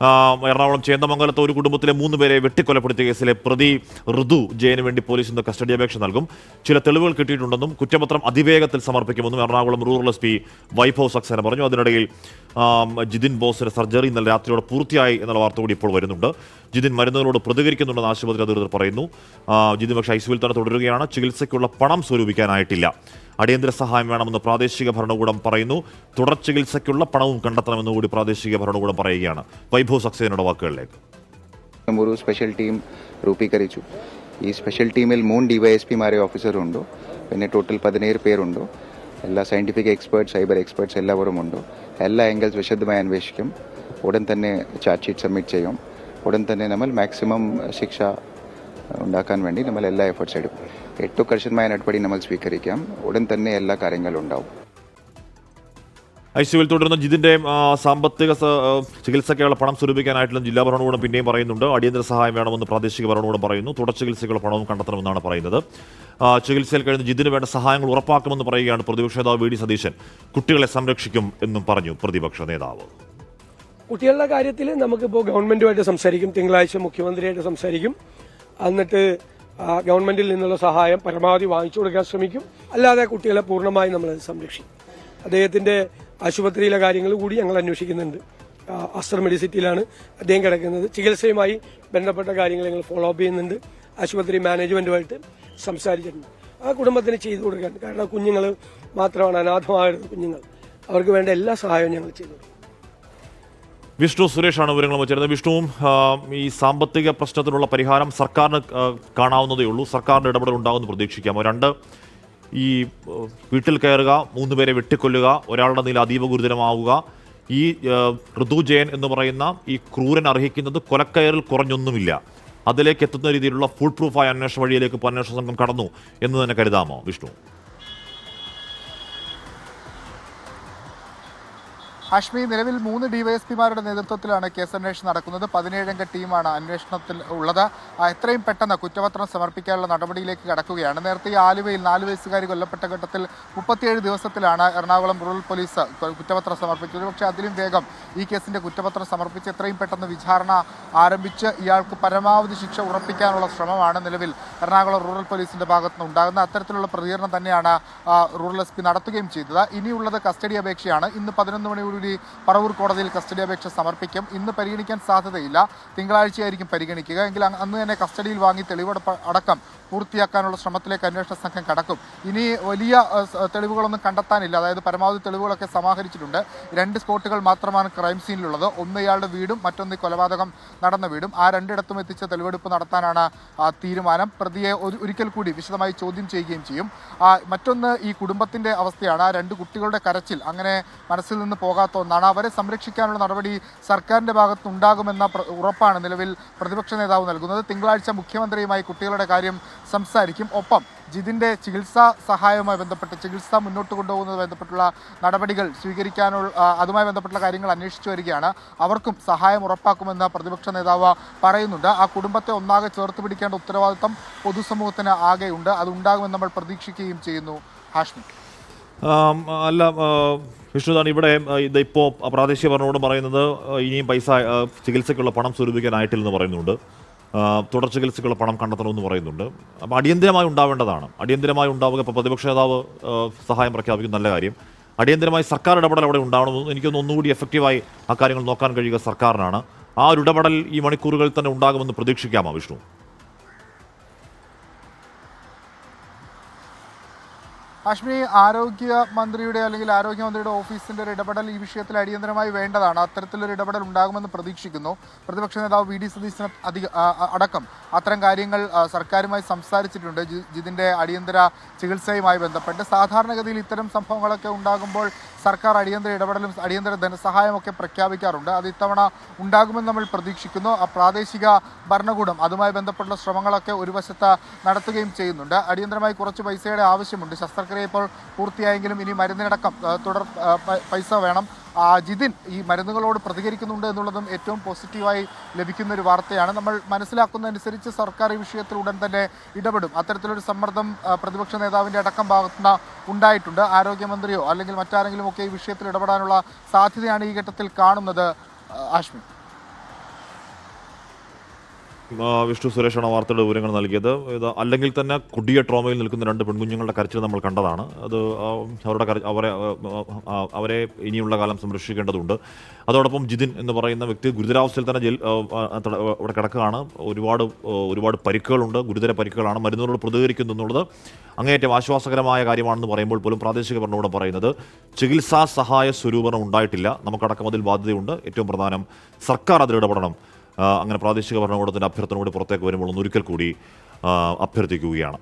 എറണാകുളം ചേന്ദമംഗലത്ത് ഒരു കുടുംബത്തിലെ മൂന്ന് പേരെ വെട്ടിക്കൊലപ്പെടുത്തിയ കേസിലെ പ്രതി ഋതു ജയന് വേണ്ടി പോലീസ് ഇന്ന് കസ്റ്റഡി അപേക്ഷ നൽകും. ചില തെളിവുകൾ കിട്ടിയിട്ടുണ്ടെന്നും കുറ്റപത്രം അതിവേഗത്തിൽ സമർപ്പിക്കുമെന്നും Ernakulam rural S P Vaibhav Saxena പറഞ്ഞു. അതിനിടയിൽ ജിതിൻ ബോസിന്റെ സർജറി ഇന്നലെ രാത്രിയോടെ പൂർത്തിയായി എന്നുള്ള വാർത്ത കൂടി ഇപ്പോൾ വരുന്നുണ്ട്. ജിതിൻ മരുന്നുകളോട് പ്രതികരിക്കുന്നുണ്ടെന്ന് ആശുപത്രി അധികൃതർ പറയുന്നു. ജിതിൻ പക്ഷേ ഐസിയുവിൽ തന്നെ തുടരുകയാണ്. ചികിത്സയ്ക്കുള്ള പണം സ്വരൂപിക്കാനായിട്ടില്ല. അടിയന്തര സഹായം വേണമെന്ന് പ്രാദേശിക ഭരണകൂടം പറയുന്നു. തുടർ ചികിത്സയ്ക്കുള്ള പണവും കണ്ടെത്തണമെന്ന് കൂടി പ്രാദേശിക ഭരണകൂടം പറയുകയാണ്. വൈഭവ് സക്സേനയുടെ വാക്കുകളിലേക്ക്. ഒരു സ്പെഷ്യൽ ടീം രൂപീകരിച്ചു. ഈ സ്പെഷ്യൽ ടീമിൽ മൂന്ന് ഡിവൈഎസ്പിമാരെ ഓഫീസറുണ്ട് പിന്നെ ടോട്ടൽ പതിനേഴ് പേരുണ്ട്. എല്ലാ സയന്റിഫിക് എക്സ്പേർട്സ് സൈബർ എക്സ്പേർട്സ് എല്ലാവരും ഉണ്ട്. എല്ലാ ആംഗിൾസ് വിശദമായി അന്വേഷിക്കും. ഉടൻ തന്നെ ചാർജ് ഷീറ്റ് സബ്മിറ്റ് ചെയ്യും. ഉടൻ തന്നെ നമ്മൾ മാക്സിമം ശിക്ഷ ഉണ്ടാക്കാൻ വേണ്ടി നമ്മൾ എല്ലാ എഫേർട്സ് എടുക്കും. ഏറ്റവും കർശനമായ നടപടി നമ്മൾ സ്വീകരിക്കാം. ഉടൻ തന്നെ എല്ലാ കാര്യങ്ങളും ഉണ്ടാവും. ഐസിയുവിൽ തുടരുന്ന ജിതിന്റെ ആ, സാമ്പത്തിക ചികിത്സയ്ക്കുള്ള പണം സ്വരൂപിക്കാനായിട്ടുള്ള ജില്ലാ ഭരണകൂടം പിന്നെയും പറയുന്നുണ്ട്. അടിയന്തര സഹായം വേണമെന്ന് പ്രാദേശിക ഭരണകൂടം പറയുന്നു. തുടർ ചികിത്സയ്ക്കുള്ള പണവും കണ്ടെത്തണമെന്നാണ് പറയുന്നത്. ചികിത്സയിൽ കഴിയുന്ന ജിതിന് വേണ്ട സഹായങ്ങൾ ഉറപ്പാക്കുമെന്ന് പറയുകയാണ് പ്രതിപക്ഷ നേതാവ് വി ഡി സതീശൻ. കുട്ടികളെ സംരക്ഷിക്കും എന്നും പറഞ്ഞു പ്രതിപക്ഷ നേതാവ്. കുട്ടികളുടെ കാര്യത്തിൽ നമുക്കിപ്പോൾ ഗവൺമെന്റുമായിട്ട് സംസാരിക്കും. തിങ്കളാഴ്ച മുഖ്യമന്ത്രിയായിട്ട് സംസാരിക്കും. എന്നിട്ട് ഗവൺമെന്റിൽ നിന്നുള്ള സഹായം പരമാവധി വാങ്ങിച്ചു കൊടുക്കാൻ ശ്രമിക്കും. അല്ലാതെ കുട്ടികളെ പൂർണമായും നമ്മൾ സംരക്ഷിക്കും. അദ്ദേഹത്തിന്റെ ആശുപത്രിയിലെ കാര്യങ്ങൾ കൂടി ഞങ്ങൾ അന്വേഷിക്കുന്നുണ്ട്. അസ്റ്റർ മെഡിസിറ്റിയിലാണ് അദ്ദേഹം കിടക്കുന്നത്. ചികിത്സയുമായി ബന്ധപ്പെട്ട കാര്യങ്ങൾ ഞങ്ങൾ ഫോളോ അപ്പ് ചെയ്യുന്നുണ്ട്. ആശുപത്രി മാനേജ്മെന്റുമായിട്ട് സംസാരിച്ചിട്ടുണ്ട്. ആ കുടുംബത്തിന് ചെയ്തു കൊടുക്കാൻ. കാരണം കുഞ്ഞുങ്ങൾ മാത്രമാണ് അനാഥമായ കുഞ്ഞുങ്ങൾ. അവർക്ക് വേണ്ട എല്ലാ സഹായവും ഞങ്ങൾ ചെയ്തു കൊടുക്കും. വിഷ്ണു സുരേഷാണ് വിവരങ്ങൾ ചേരുന്നത് വിഷ്ണുവും ഈ സാമ്പത്തിക പ്രശ്നത്തിനുള്ള പരിഹാരം സർക്കാരിന് കാണാവുന്നതേ ഉള്ളൂ. സർക്കാരിന്റെ ഇടപെടൽ ഉണ്ടാകുമെന്ന് പ്രതീക്ഷിക്കാം. രണ്ട് ഈ വീട്ടിൽ കയറുക മൂന്ന് പേരെ വെട്ടിക്കൊല്ലുക ഒരാളുടെ നില അതീവ ഗുരുതരമാവുക. ഈ ഋതു ജയൻ എന്ന് പറയുന്ന ഈ ക്രൂരൻ അർഹിക്കുന്നത് കൊലക്കയറിൽ കുറഞ്ഞൊന്നുമില്ല. അതിലേക്ക് എത്തുന്ന രീതിയിലുള്ള ഫുൾ പ്രൂഫായ അന്വേഷണ വഴിയിലേക്ക് ഇപ്പോൾ അന്വേഷണ സംഘം കടന്നു എന്ന് തന്നെ കരുതാമോ വിഷ്ണു? ഹാഷ്മി നിലവിൽ മൂന്ന് ഡിവൈഎസ്പിമാരുടെ നേതൃത്വത്തിലാണ് കേസ് അന്വേഷണം നടക്കുന്നത്. പതിനേഴംഗ ടീമാണ് അന്വേഷണത്തിൽ ഉള്ളത്. എത്രയും പെട്ടെന്ന് കുറ്റപത്രം സമർപ്പിക്കാനുള്ള നടപടിയിലേക്ക് കടക്കുകയാണ്. നേരത്തെ ആലുവയിൽ നാല് വയസ്സുകാരി കൊല്ലപ്പെട്ട ഘട്ടത്തിൽ മുപ്പത്തിയേഴ് ദിവസത്തിലാണ് എറണാകുളം റൂറൽ പോലീസ് കുറ്റപത്രം സമർപ്പിച്ചത്. പക്ഷേ അതിലും വേഗം ഈ കേസിന്റെ കുറ്റപത്രം സമർപ്പിച്ച് എത്രയും പെട്ടെന്ന് വിചാരണ ആരംഭിച്ച് ഇയാൾക്ക് പരമാവധി ശിക്ഷ ഉറപ്പിക്കാനുള്ള ശ്രമമാണ് നിലവിൽ എറണാകുളം റൂറൽ പോലീസിന്റെ ഭാഗത്തുനിന്ന് ഉണ്ടാകുന്നത്. അത്തരത്തിലുള്ള പ്രതികരണം തന്നെയാണ് റൂറൽ എസ് പി നടത്തുകയും ചെയ്തത്. ഇനിയുള്ളത് കസ്റ്റഡി അപേക്ഷയാണ്. ഇന്ന് പതിനൊന്ന് മണിയോടുകൂടി പറവൂർ കോടതിയിൽ കസ്റ്റഡി അപേക്ഷ സമർപ്പിക്കും. ഇന്ന് പരിഗണിക്കാൻ സാധ്യതയില്ല. തിങ്കളാഴ്ചയായിരിക്കും പരിഗണിക്കുക. എങ്കിൽ അന്ന് തന്നെ കസ്റ്റഡിയിൽ വാങ്ങി തെളിവെടുപ്പ് അടക്കം പൂർത്തിയാക്കാനുള്ള ശ്രമത്തിലേക്ക് അന്വേഷണ സംഘം കടക്കും. ഇനി വലിയ തെളിവുകളൊന്നും കണ്ടെത്താനില്ല. അതായത് പരമാവധി തെളിവുകളൊക്കെ സമാഹരിച്ചിട്ടുണ്ട്. രണ്ട് സ്പോട്ടുകൾ മാത്രമാണ് ക്രൈം സീനിലുള്ളത്. ഒന്ന് ഇയാളുടെ വീടും മറ്റൊന്ന് കൊലപാതകം നടന്ന വീടും. ആ രണ്ടിടത്തും എത്തിച്ച തെളിവെടുപ്പ് നടത്താനാണ് തീരുമാനം. പ്രതിയെ ഒരു ഒരിക്കൽ കൂടി വിശദമായി ചോദ്യം ചെയ്യുകയും ചെയ്യും. മറ്റൊന്ന് ഈ കുടുംബത്തിന്റെ അവസ്ഥയാണ്. ആ രണ്ട് കുട്ടികളുടെ കരച്ചിൽ അങ്ങനെ മനസ്സിൽ നിന്ന് പോകാത്ത ഒന്നാണ് അവരെ സംരക്ഷിക്കാനുള്ള നടപടി സർക്കാരിന്റെ ഭാഗത്തുണ്ടാകുമെന്ന ഉറപ്പാണ് നിലവിൽ പ്രതിപക്ഷ നേതാവ് നൽകുന്നത്. തിങ്കളാഴ്ച മുഖ്യമന്ത്രിയുമായി കുട്ടികളുടെ കാര്യം സംസാരിക്കും. ഒപ്പം ജിതിന്റെ ചികിത്സാ സഹായവുമായി ബന്ധപ്പെട്ട് ചികിത്സ മുന്നോട്ട് കൊണ്ടുപോകുന്നതുമായി ബന്ധപ്പെട്ടുള്ള നടപടികൾ സ്വീകരിക്കാനുള്ള അതുമായി ബന്ധപ്പെട്ടുള്ള കാര്യങ്ങൾ അന്വേഷിച്ചു വരികയാണ്. അവർക്കും സഹായം ഉറപ്പാക്കുമെന്ന് പ്രതിപക്ഷ നേതാവ് പറയുന്നുണ്ട്. ആ കുടുംബത്തെ ഒന്നാകെ ചേർത്ത് പിടിക്കേണ്ട ഉത്തരവാദിത്തം പൊതുസമൂഹത്തിന് ആകെയുണ്ട്. അതുണ്ടാകുമെന്ന് നമ്മൾ പ്രതീക്ഷിക്കുകയും ചെയ്യുന്നു. ഹാഷ്മി. അല്ല വിഷ്ണുതാണ് ഇവിടെ ഇതിപ്പോൾ പ്രാദേശിക ഭരണകൂടം പറയുന്നത് ഇനിയും പൈസ ചികിത്സയ്ക്കുള്ള പണം സ്വരൂപിക്കാനായിട്ടില്ലെന്ന് പറയുന്നുണ്ട്. തുടർ ചികിത്സയ്ക്കുള്ള പണം കണ്ടെത്തണമെന്ന് പറയുന്നുണ്ട്. അപ്പോൾ അടിയന്തിരമായി ഉണ്ടാവേണ്ടതാണ്. അടിയന്തിരമായി ഉണ്ടാവുക ഇപ്പോൾ പ്രതിപക്ഷ നേതാവ് സഹായം പ്രഖ്യാപിക്കുന്ന നല്ല കാര്യം. അടിയന്തിരമായി സർക്കാർ ഇടപെടൽ അവിടെ ഉണ്ടാവണമെന്ന് എനിക്കൊന്ന് ഒന്നുകൂടി എഫക്റ്റീവായി ആ കാര്യങ്ങൾ നോക്കാൻ കഴിയുക സർക്കാരിനാണ്. ആ ഒരു ഇടപെടൽ ഈ മണിക്കൂറുകളിൽ തന്നെ ഉണ്ടാകുമെന്ന് പ്രതീക്ഷിക്കാമോ വിഷ്ണു? ഹാഷ്മി ആരോഗ്യ മന്ത്രിയുടെ അല്ലെങ്കിൽ ആരോഗ്യമന്ത്രിയുടെ ഓഫീസിന്റെ ഒരു ഇടപെടൽ ഈ വിഷയത്തിൽ അടിയന്തരമായി വേണ്ടതാണ്. അത്തരത്തിലൊരു ഇടപെടൽ ഉണ്ടാകുമെന്ന് പ്രതീക്ഷിക്കുന്നു. പ്രതിപക്ഷ നേതാവ് വി. ഡി. സതീശൻ അടക്കം അത്തരം കാര്യങ്ങൾ സർക്കാരുമായി സംസാരിച്ചിട്ടുണ്ട്. ഇതിന്റെ അടിയന്തര ചികിത്സയുമായി ബന്ധപ്പെട്ട് സാധാരണഗതിയിൽ ഇത്തരം സംഭവങ്ങളൊക്കെ ഉണ്ടാകുമ്പോൾ സർക്കാർ അടിയന്തര ഇടപെടലും അടിയന്തര ധനസഹായമൊക്കെ പ്രഖ്യാപിക്കാറുണ്ട്. അത് ഇത്തവണ ഉണ്ടാകുമെന്ന് നമ്മൾ പ്രതീക്ഷിക്കുന്നു. ആ പ്രാദേശിക ഭരണകൂടം അതുമായി ബന്ധപ്പെട്ടുള്ള ശ്രമങ്ങളൊക്കെ ഒരു വശത്ത് നടത്തുകയും ചെയ്യുന്നുണ്ട്. അടിയന്തരമായി കുറച്ച് പൈസയുടെ ആവശ്യമുണ്ട്. ശസ്ത്രക്രിയ ഇപ്പോൾ പൂർത്തിയായെങ്കിലും ഇനി മരുന്നിനടക്കം തുടർ പൈസ വേണം. ജിതിൻ ഈ മരുന്നുകളോട് പ്രതികരിക്കുന്നുണ്ട് എന്നുള്ളതും ഏറ്റവും പോസിറ്റീവായി ലഭിക്കുന്ന ഒരു വാർത്തയാണ്. നമ്മൾ മനസ്സിലാക്കുന്നതനുസരിച്ച് സർക്കാർ ഈ വിഷയത്തിൽ ഉടൻ തന്നെ ഇടപെടും. അത്തരത്തിലൊരു സമ്മർദ്ദം പ്രതിപക്ഷ നേതാവിന്റെ അടക്കം ഭാഗത്തുനിന്ന് ഉണ്ടായിട്ടുണ്ട്? ആരോഗ്യമന്ത്രിയോ അല്ലെങ്കിൽ മറ്റാരെങ്കിലും ഒക്കെ ഈ വിഷയത്തിൽ ഇടപെടാനുള്ള സാധ്യതയാണ് ഈ ഘട്ടത്തിൽ കാണുന്നത് ആഷ്മി വിഷ്ണു സുരേഷാണ് വാർത്തയുടെ വിവരങ്ങൾ നൽകിയത്. ഇത് അല്ലെങ്കിൽ തന്നെ കുടിയ ട്രോമയിൽ നിൽക്കുന്ന രണ്ട് പെൺകുഞ്ഞുങ്ങളുടെ കരച്ചിൽ നമ്മൾ കണ്ടതാണ്. അത് അവരുടെ അവരെ അവരെ ഇനിയുള്ള കാലം സംരക്ഷിക്കേണ്ടതുണ്ട്. അതോടൊപ്പം ജിതിൻ എന്ന് പറയുന്ന വ്യക്തി ഗുരുതരാവസ്ഥയിൽ തന്നെ ജയിൽ അവിടെ കിടക്കുകയാണ്. ഒരുപാട് ഒരുപാട് പരിക്കുകളുണ്ട്. ഗുരുതര പരിക്കുകളാണ്. മരുന്നുകളോട് പ്രതികരിക്കുന്നു എന്നുള്ളത് അങ്ങേയറ്റം ആശ്വാസകരമായ കാര്യമാണെന്ന് പറയുമ്പോൾ പോലും പ്രാദേശിക ഭരണകൂടം പറയുന്നത്. ചികിത്സാ സഹായ സ്വരൂപണം ഉണ്ടായിട്ടില്ല. നമുക്കടക്കം അതിൽ ബാധ്യതയുണ്ട്. ഏറ്റവും പ്രധാനം സർക്കാർ അതിൽ ഇടപെടണം. അങ്ങനെ പ്രാദേശിക ഭരണകൂടത്തിന്റെ അഭ്യർത്ഥന കൂടി പുറത്തേക്ക് വരുമ്പോൾ ഒന്ന് ഒരിക്കൽ കൂടി അഭ്യർത്ഥിക്കുകയാണ്.